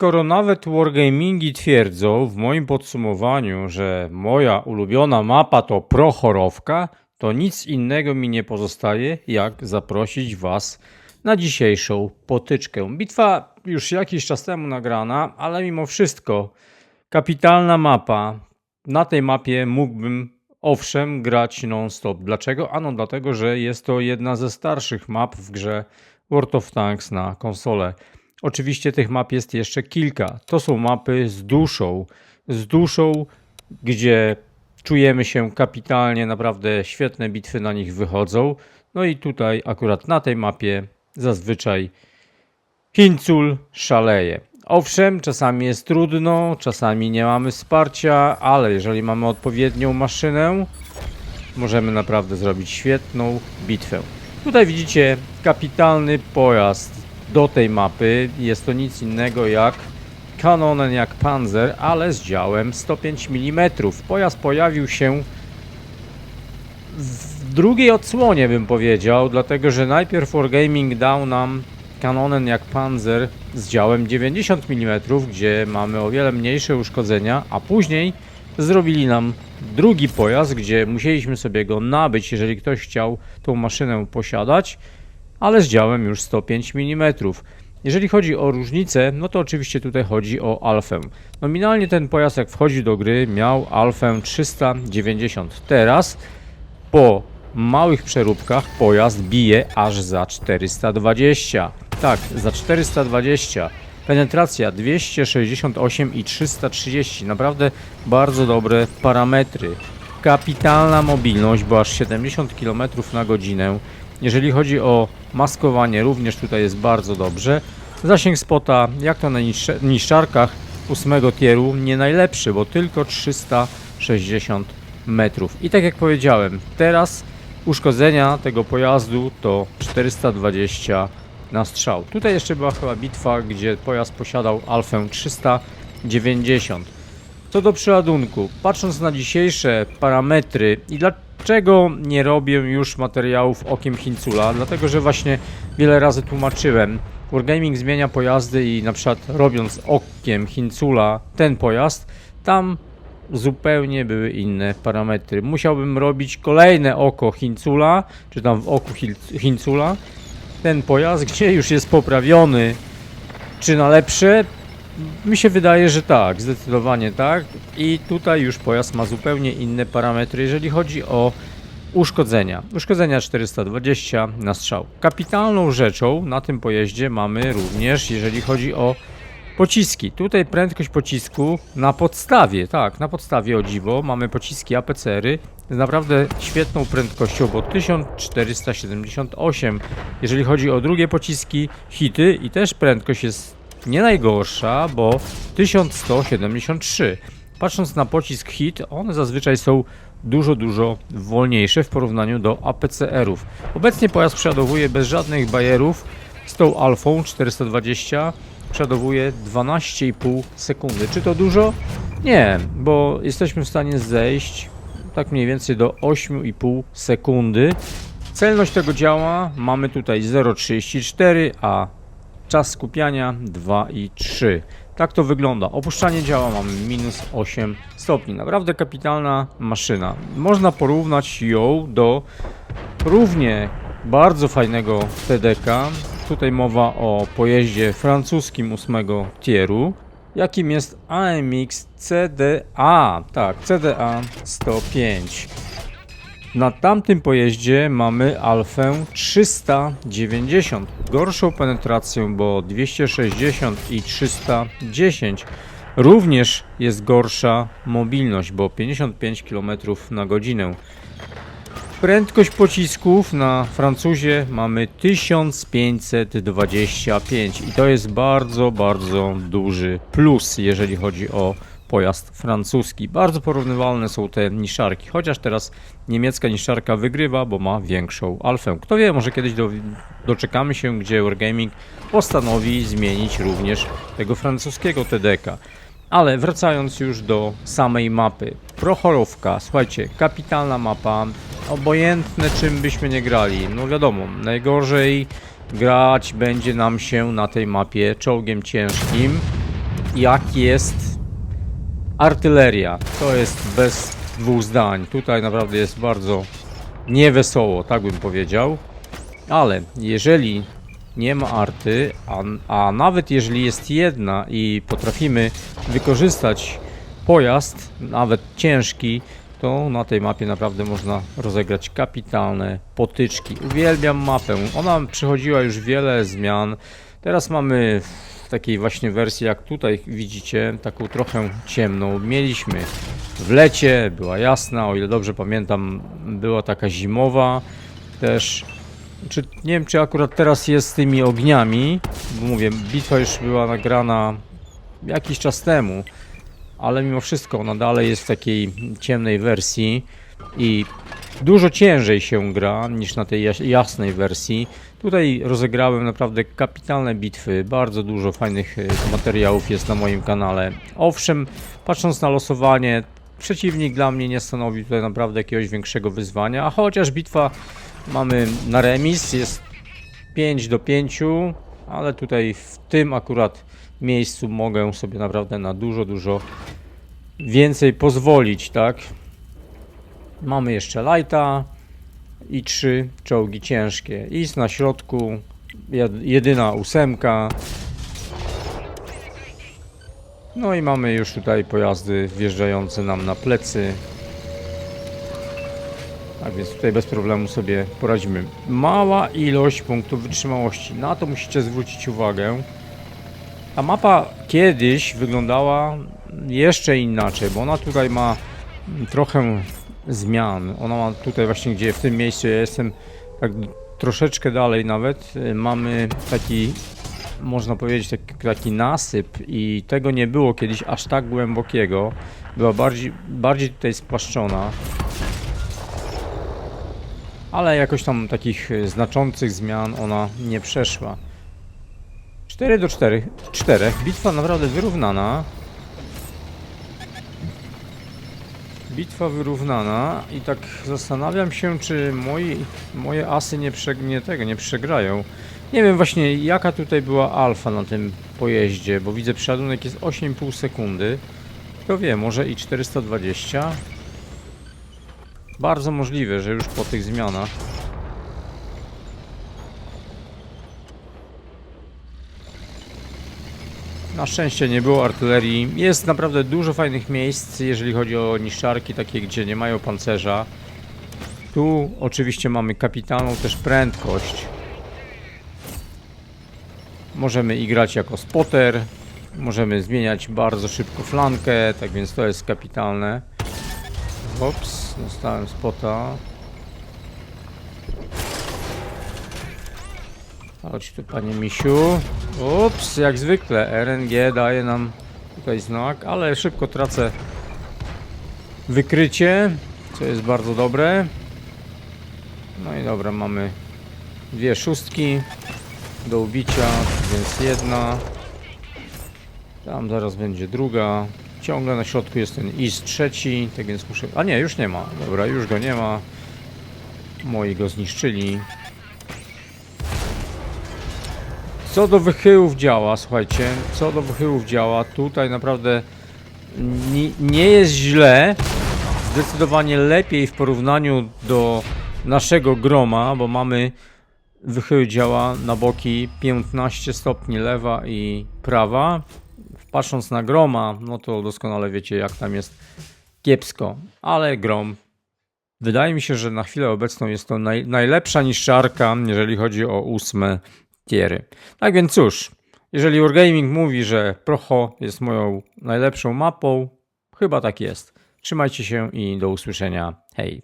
Skoro nawet Wargamingi twierdzą w moim podsumowaniu, że moja ulubiona mapa to prochorowka, to nic innego mi nie pozostaje, jak zaprosić Was na dzisiejszą potyczkę. Bitwa już jakiś czas temu nagrana, ale mimo wszystko kapitalna mapa. Na tej mapie mógłbym owszem grać non-stop. Dlaczego? Ano dlatego, że jest to jedna ze starszych map w grze World of Tanks na konsolę. Oczywiście tych map jest jeszcze kilka. To są mapy z duszą. Z duszą, gdzie czujemy się kapitalnie, naprawdę świetne bitwy na nich wychodzą. No i tutaj akurat na tej mapie zazwyczaj Hincul szaleje. Owszem, czasami jest trudno, czasami nie mamy wsparcia, ale jeżeli mamy odpowiednią maszynę, możemy naprawdę zrobić świetną bitwę. Tutaj widzicie kapitalny pojazd do tej mapy. Jest to nic innego jak kanonen jak Panzer, ale z działem 105 mm. Pojazd pojawił się w drugiej odsłonie bym powiedział, dlatego że najpierw Wargaming dał nam kanonen jak Panzer z działem 90 mm, gdzie mamy o wiele mniejsze uszkodzenia, a później zrobili nam drugi pojazd, gdzie musieliśmy sobie go nabyć, jeżeli ktoś chciał tą maszynę posiadać, ale z działem już 105 mm. Jeżeli chodzi o różnicę, no to oczywiście tutaj chodzi o alfę. Nominalnie ten pojazd jak wchodzi do gry miał alfę 390. Teraz po małych przeróbkach pojazd bije aż za 420. Tak, za 420. Penetracja 268 i 330. Naprawdę bardzo dobre parametry. Kapitalna mobilność, bo aż 70 km na godzinę. Jeżeli chodzi o maskowanie, również tutaj jest bardzo dobrze. Zasięg spota, jak to na niszczarkach 8 tieru, nie najlepszy, bo tylko 360 metrów. I tak jak powiedziałem, teraz uszkodzenia tego pojazdu to 420 na strzał. Tutaj jeszcze była chyba bitwa, gdzie pojazd posiadał alfę 390. Co do przeładunku, patrząc na dzisiejsze parametry i dlaczego nie robię już materiałów okiem Hincula, dlatego że właśnie wiele razy tłumaczyłem, Wargaming zmienia pojazdy i na przykład robiąc okiem Hincula ten pojazd, tam zupełnie były inne parametry. Musiałbym robić kolejne oko Hincula, czy tam w oku Hincula, ten pojazd, gdzie już jest poprawiony, czy na lepsze? Mi się wydaje, że tak, zdecydowanie tak. I tutaj już pojazd ma zupełnie inne parametry, jeżeli chodzi o uszkodzenia. Uszkodzenia 420 na strzał. Kapitalną rzeczą na tym pojeździe mamy również, jeżeli chodzi o pociski. Tutaj prędkość pocisku na podstawie, tak, na podstawie o dziwo mamy pociski APCR-y z naprawdę świetną prędkością, bo 1478. Jeżeli chodzi o drugie pociski, hity i też prędkość jest nie najgorsza, bo 1173. Patrząc na pocisk hit, one zazwyczaj są dużo, dużo wolniejsze w porównaniu do APCR-ów. Obecnie pojazd przeładowuje bez żadnych bajerów z tą alfą 420 przeładowuje 12,5 sekundy. Czy to dużo? Nie, bo jesteśmy w stanie zejść tak mniej więcej do 8,5 sekundy. Celność tego działa mamy tutaj 0,34, a czas skupiania 2,3. Tak to wygląda. Opuszczanie działa mamy minus 8 stopni. Naprawdę kapitalna maszyna. Można porównać ją do równie bardzo fajnego TDK. Tutaj mowa o pojeździe francuskim 8 tieru, jakim jest AMX CDA. Tak, CDA 105. Na tamtym pojeździe mamy Alfę 390. Gorszą penetrację, bo 260 i 310. Również jest gorsza mobilność, bo 55 km na godzinę. Prędkość pocisków na Francuzie mamy 1525 i to jest bardzo, bardzo duży plus, jeżeli chodzi o pojazd francuski. Bardzo porównywalne są te niszczarki, chociaż teraz niemiecka niszczarka wygrywa, bo ma większą alfę. Kto wie, może kiedyś do, doczekamy się, gdzie Wargaming postanowi zmienić również tego francuskiego TDK. Ale wracając już do samej mapy. Prochorowka, słuchajcie, kapitalna mapa, obojętne czym byśmy nie grali. No wiadomo, najgorzej grać będzie nam się na tej mapie czołgiem ciężkim, jak jest artyleria. To jest bez dwóch zdań. Tutaj naprawdę jest bardzo niewesoło, tak bym powiedział. Ale jeżeli nie ma arty, a, a nawet jeżeli jest jedna i potrafimy wykorzystać pojazd, nawet ciężki, to na tej mapie naprawdę można rozegrać kapitalne potyczki. Uwielbiam mapę. Ona przychodziła już wiele zmian. Teraz mamy takiej właśnie wersji, jak tutaj widzicie, taką trochę ciemną. Mieliśmy w lecie, była jasna, o ile dobrze pamiętam, była taka zimowa też. Czy, nie wiem, czy akurat teraz jest z tymi ogniami, bo mówię, bitwa już była nagrana jakiś czas temu, ale mimo wszystko ona dalej jest w takiej ciemnej wersji i dużo ciężej się gra niż na tej jas- jasnej wersji. Tutaj rozegrałem naprawdę kapitalne bitwy, bardzo dużo fajnych e, materiałów jest na moim kanale. Owszem, patrząc na losowanie, przeciwnik dla mnie nie stanowi tutaj naprawdę jakiegoś większego wyzwania, a chociaż bitwa mamy na remis, jest 5 do 5, ale tutaj w tym akurat miejscu mogę sobie naprawdę na dużo, dużo więcej pozwolić, tak? Mamy jeszcze lighta i trzy czołgi ciężkie. Is na środku, jed- jedyna ósemka. No i mamy już tutaj pojazdy wjeżdżające nam na plecy. Tak więc tutaj bez problemu sobie poradzimy. Mała ilość punktów wytrzymałości. Na to musicie zwrócić uwagę. Ta mapa kiedyś wyglądała jeszcze inaczej, bo ona tutaj ma trochę zmian. Ona ma tutaj właśnie, gdzie w tym miejscu ja jestem tak troszeczkę dalej nawet, mamy taki, można powiedzieć, taki, taki nasyp i tego nie było kiedyś aż tak głębokiego. Była bardziej, bardziej tutaj spłaszczona. Ale jakoś tam takich znaczących zmian ona nie przeszła. 4 do 4, 4. Bitwa naprawdę wyrównana. Bitwa wyrównana i tak zastanawiam się, czy moi, moje asy nie, prze, nie tego nie przegrają. Nie wiem właśnie jaka tutaj była alfa na tym pojeździe, bo widzę przeładunek jest 8,5 sekundy. Kto wie, może i 420? Bardzo możliwe, że już po tych zmianach. Na szczęście nie było artylerii. Jest naprawdę dużo fajnych miejsc, jeżeli chodzi o niszczarki, takie gdzie nie mają pancerza. Tu oczywiście mamy kapitalną też prędkość. Możemy i grać jako spotter. Możemy zmieniać bardzo szybko flankę, tak więc to jest kapitalne. Ops, dostałem spota. Chodź tu, panie misiu. Ups, jak zwykle, RNG daje nam tutaj znak, ale szybko tracę wykrycie, co jest bardzo dobre. No i dobra, mamy dwie szóstki do ubicia, więc jedna. Tam zaraz będzie druga. Ciągle na środku jest ten IS trzeci, tak więc muszę... A nie, już nie ma. Dobra, już go nie ma. Moi go zniszczyli. Co do wychyłów działa, słuchajcie, co do wychyłów działa, tutaj naprawdę nie, jest źle, zdecydowanie lepiej w porównaniu do naszego groma, bo mamy wychył działa na boki 15 stopni lewa i prawa. Patrząc na groma, no to doskonale wiecie jak tam jest kiepsko, ale grom Wydaje mi się, że na chwilę obecną jest to naj, najlepsza niszczarka, jeżeli chodzi o ósme tiery. Tak więc cóż, jeżeli Wargaming mówi, że Procho jest moją najlepszą mapą, chyba tak jest. Trzymajcie się i do usłyszenia. Hej.